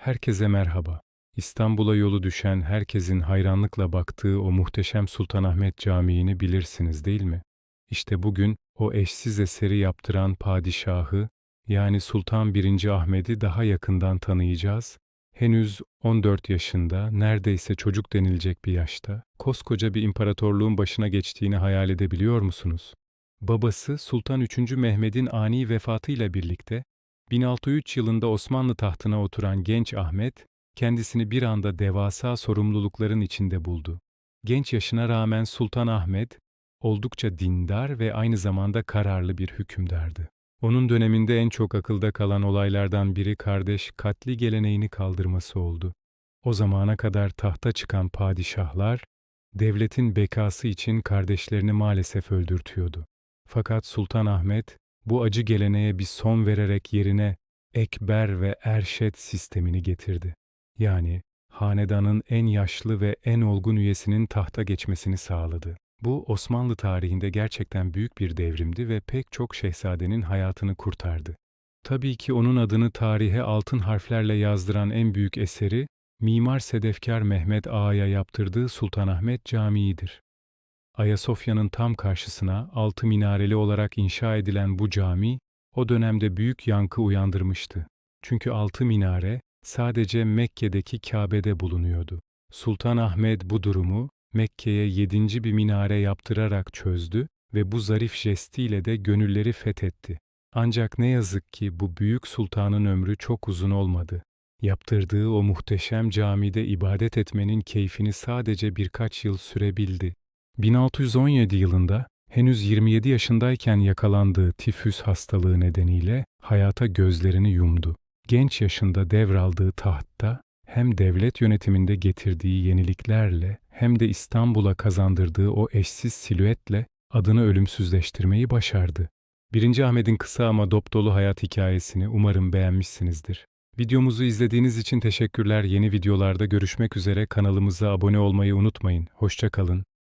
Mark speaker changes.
Speaker 1: Herkese merhaba. İstanbul'a yolu düşen herkesin hayranlıkla baktığı o muhteşem Sultanahmet Camii'ni bilirsiniz değil mi? İşte bugün o eşsiz eseri yaptıran padişahı, yani Sultan 1. Ahmet'i daha yakından tanıyacağız. Henüz 14 yaşında, neredeyse çocuk denilecek bir yaşta, koskoca bir imparatorluğun başına geçtiğini hayal edebiliyor musunuz? Babası Sultan 3. Mehmet'in ani vefatıyla birlikte 1603 yılında Osmanlı tahtına oturan genç Ahmet, kendisini bir anda devasa sorumlulukların içinde buldu. Genç yaşına rağmen Sultan Ahmet, oldukça dindar ve aynı zamanda kararlı bir hükümdardı. Onun döneminde en çok akılda kalan olaylardan biri kardeş katli geleneğini kaldırması oldu. O zamana kadar tahta çıkan padişahlar, devletin bekası için kardeşlerini maalesef öldürtüyordu. Fakat Sultan Ahmet, bu acı geleneğe bir son vererek yerine Ekber ve Erşet sistemini getirdi. Yani hanedanın en yaşlı ve en olgun üyesinin tahta geçmesini sağladı. Bu Osmanlı tarihinde gerçekten büyük bir devrimdi ve pek çok şehzadenin hayatını kurtardı. Tabii ki onun adını tarihe altın harflerle yazdıran en büyük eseri, Mimar Sedefkar Mehmet Ağa'ya yaptırdığı Sultanahmet Camii'dir. Ayasofya'nın tam karşısına altı minareli olarak inşa edilen bu cami, o dönemde büyük yankı uyandırmıştı. Çünkü altı minare sadece Mekke'deki Kabe'de bulunuyordu. Sultan Ahmed bu durumu Mekke'ye yedinci bir minare yaptırarak çözdü ve bu zarif jestiyle de gönülleri fethetti. Ancak ne yazık ki bu büyük sultanın ömrü çok uzun olmadı. Yaptırdığı o muhteşem camide ibadet etmenin keyfini sadece birkaç yıl sürebildi. 1617 yılında henüz 27 yaşındayken yakalandığı tifüs hastalığı nedeniyle hayata gözlerini yumdu. Genç yaşında devraldığı tahtta hem devlet yönetiminde getirdiği yeniliklerle hem de İstanbul'a kazandırdığı o eşsiz silüetle adını ölümsüzleştirmeyi başardı. 1. Ahmet'in kısa ama dop dolu hayat hikayesini umarım beğenmişsinizdir. Videomuzu izlediğiniz için teşekkürler. Yeni videolarda görüşmek üzere kanalımıza abone olmayı unutmayın. Hoşça kalın.